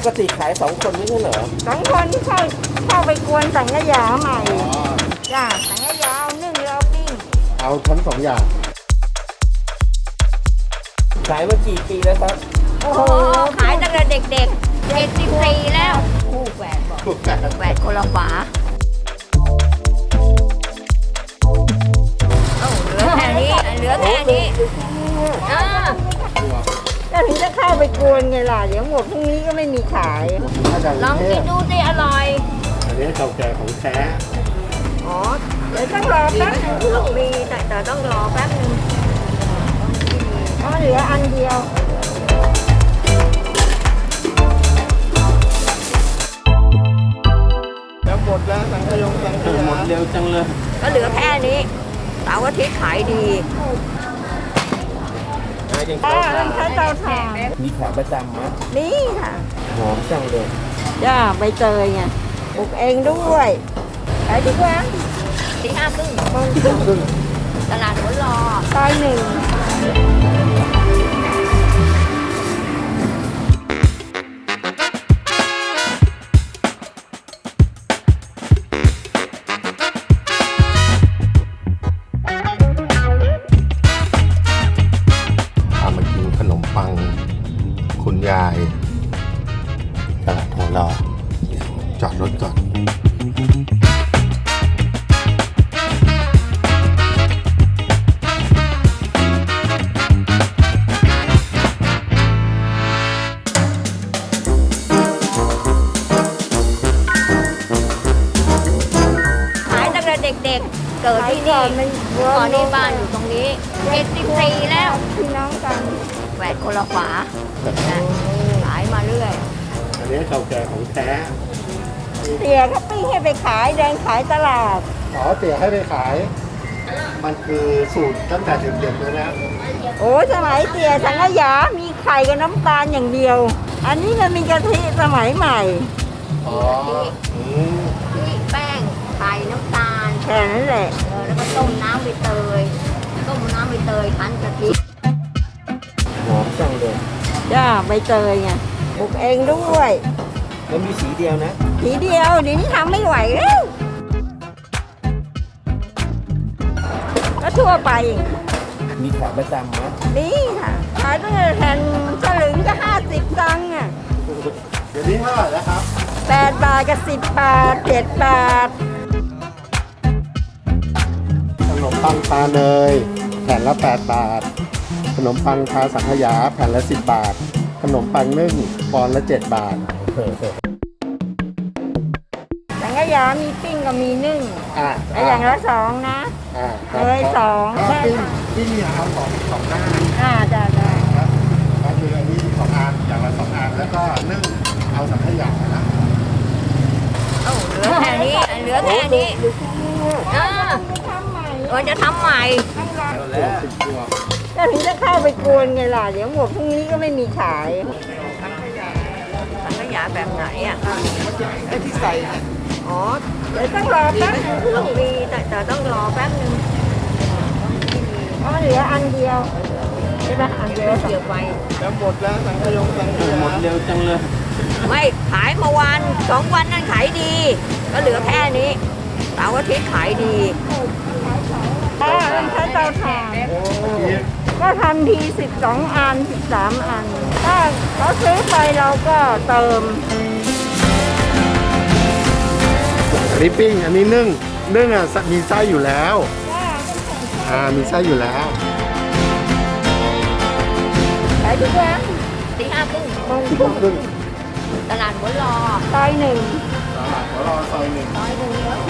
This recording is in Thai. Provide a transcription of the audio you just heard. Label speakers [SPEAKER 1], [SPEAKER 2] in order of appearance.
[SPEAKER 1] ปกติขายสองคนไม่ใช่เหรอ
[SPEAKER 2] สองคนที่เข้าเข้าไปกวนสังขยาใหม่จ้าสังขยาเอานึ่งแล้วเอาปิ้ง
[SPEAKER 3] เอาทั้งสองอย่าง
[SPEAKER 1] ขายมากี่ปีแล้วครับ
[SPEAKER 2] โอ้
[SPEAKER 4] โอ้
[SPEAKER 2] โห
[SPEAKER 4] โหขายตั้งแต่เด็กๆเจ็ดสิบสี่แล้วคู่แฝดบอก
[SPEAKER 3] ถูกแต่
[SPEAKER 4] แฝดคนละฝาเอ้าเหลือแค่นี้เหลือแค่นี้
[SPEAKER 2] ไปกวนไงล่ะ เดี๋ยวหมดพรุ่งนี้ก็ไม่มีขาย
[SPEAKER 3] มาจาก
[SPEAKER 4] ลอง
[SPEAKER 3] กรุงเท
[SPEAKER 4] กิน
[SPEAKER 3] พ
[SPEAKER 4] ดูสิอร่อย
[SPEAKER 3] อันนี้เก่าแก่ของแท้
[SPEAKER 2] อ๋อ เดี๋ยวต้องรอแป๊บนึง
[SPEAKER 4] ต้องมีแต่แต่ต้องรอแป๊บนึง
[SPEAKER 2] เพราะเหลืออันเดียว
[SPEAKER 3] แล้วหมดแล้วสังขยงสังข
[SPEAKER 1] หมด
[SPEAKER 3] ยา
[SPEAKER 1] เร็วจังเลย
[SPEAKER 4] ก็เหลือแค่นี้เสาร์อาทิตย์ขายดี
[SPEAKER 1] ขายยัง
[SPEAKER 2] อ่า
[SPEAKER 1] เก่า
[SPEAKER 2] ต้องใช้เตาถ่าน
[SPEAKER 1] มีขาประจำไหม
[SPEAKER 2] นี่ค่ะ
[SPEAKER 1] หอมจังเลย
[SPEAKER 2] จ้าใบเตยไงปลูกเองด้วยขายดีกว่า
[SPEAKER 4] ตีห้าครึ่ง
[SPEAKER 2] บาง
[SPEAKER 3] ครึ่ง
[SPEAKER 4] ตลาดหัวรอ
[SPEAKER 2] ซอยหนึ่ง
[SPEAKER 3] ยายตลาดทองหล่อเดี๋ยวจอดรถก่อน
[SPEAKER 4] ขายตั้งแต่เด็กๆ เกิด
[SPEAKER 2] ขาย
[SPEAKER 4] ที่
[SPEAKER 2] ก่
[SPEAKER 4] นี่
[SPEAKER 2] อนมัน
[SPEAKER 4] ก่อนนี้บ้านอยู่ตรงนี้เจ็ดสิบสี่แล้ว
[SPEAKER 2] พี่น้องกัน
[SPEAKER 4] แฝดคนละฝานะขายมาเรื่อย
[SPEAKER 3] อันนี้เก่าแก่ของแท้
[SPEAKER 2] เสียเขาปิ้งให้ไปขายแดงขายตลาด
[SPEAKER 3] ขอเตี๋ยให้ไปขาย มันคือสูตรตั้งแต่เด็กๆเลยนะ
[SPEAKER 2] โอ้สมัยเสียสังขยามีไข่กับน้ำตาลอย่างเดียว อันนี้มันมีกะทิสมัยใหม่
[SPEAKER 3] อ๋ออืม
[SPEAKER 4] ที่แป้งไข่น้ำตาล
[SPEAKER 2] แค่นั้นแหละ
[SPEAKER 4] เออแล้วก็ต้มน้ำใบเตยต้มน้ำใบเตยคั้นกะทิ
[SPEAKER 1] ห อมจังเลย
[SPEAKER 2] จ้าใบเตยไงปลูกเองด้วย
[SPEAKER 1] แล้วมีสีเดียวนะ
[SPEAKER 2] ทีเดียวเดี๋ยวนี้ทำไม่ไหวแล้วก็ทั่วไป
[SPEAKER 1] มีขาประจำไหม
[SPEAKER 2] นี่ค่ะขายตั้งแต่แผ่นสลึงก็ห้าสิบตังค์อะ
[SPEAKER 3] เดี๋ยวนี้เท่าไหร่แล้วครับ
[SPEAKER 2] แปดบาทกับสิบบาทเจ็ดบาท
[SPEAKER 3] ขนมปังปลาเนยแผ่นละ8บาท ขนมปังทาสังขยาแผ่นละ10บาท ขนมปังนึ่งปอนด์ละ7บาท
[SPEAKER 2] สังขยามีปิ้งกับมีนึ่ง
[SPEAKER 3] อ่า
[SPEAKER 2] แล้วอย่างละสองนะ
[SPEAKER 3] อ่าค
[SPEAKER 2] เล
[SPEAKER 3] รับ
[SPEAKER 2] ยสอง
[SPEAKER 3] ก็ที่ที่นี่เอาสองสองหน้า
[SPEAKER 2] อ่าจ้าจ้า
[SPEAKER 3] ครับก็คืออันนี้สองอันอย่างละสองอันแล้วก็นึ่งเอาสังขยานะ
[SPEAKER 4] เอ้าเหลือแค่นี้เหลือแค่นี้อ่า
[SPEAKER 2] ทำใหม่
[SPEAKER 4] เออจะทำใหม่
[SPEAKER 3] ตัวสิบตัว
[SPEAKER 2] แล้วถึงจะเข้าไปกวนไงล่ะ เดี๋ยวหมดพรุ่งนี้ก็ไม่มีขาย
[SPEAKER 4] สังขยาแบบไหนอะ
[SPEAKER 3] ไอ้ที่ใส่
[SPEAKER 4] อ๋อ
[SPEAKER 2] เดี๋ยวต้องรอแป๊บนึง
[SPEAKER 4] ต้องมีแต่แต่ต้องรอแป๊บนึง
[SPEAKER 2] เพราะเหลืออันเดียวใช่ปะอันเดียว
[SPEAKER 4] เกี่ยวไป
[SPEAKER 3] แล้วหมดแล้วสังขยงสังข
[SPEAKER 1] หมด
[SPEAKER 3] ยา
[SPEAKER 1] เร็วจังเลย
[SPEAKER 4] ไม่ขายเมื่อวานสองวันนั้นขายดี ก็เหลือแค่นี้เสาร์อาทิตย์ขายดี
[SPEAKER 2] อ่าต้องใช้เตาถ่าน ก็ทำทีสิบสองอันสิบสามอัน ถ้าเขาซื้อไปเราก็เติม
[SPEAKER 3] อันนี้ปิ้งอันนี้นึ่งนึ่งอะมีไส้อยู่แล้วอ่ามีไส้อยู่แล้ว
[SPEAKER 2] ขายทุกวัน
[SPEAKER 4] ตีห้าครึ่ง
[SPEAKER 2] บาง
[SPEAKER 3] ทุ่มครึ่ง
[SPEAKER 4] ตลาดหัวรอ
[SPEAKER 2] ซอยหนึ่ง
[SPEAKER 3] ตลาดหัวรอซอยหนึ่ง
[SPEAKER 4] ร้อยหนึ่ง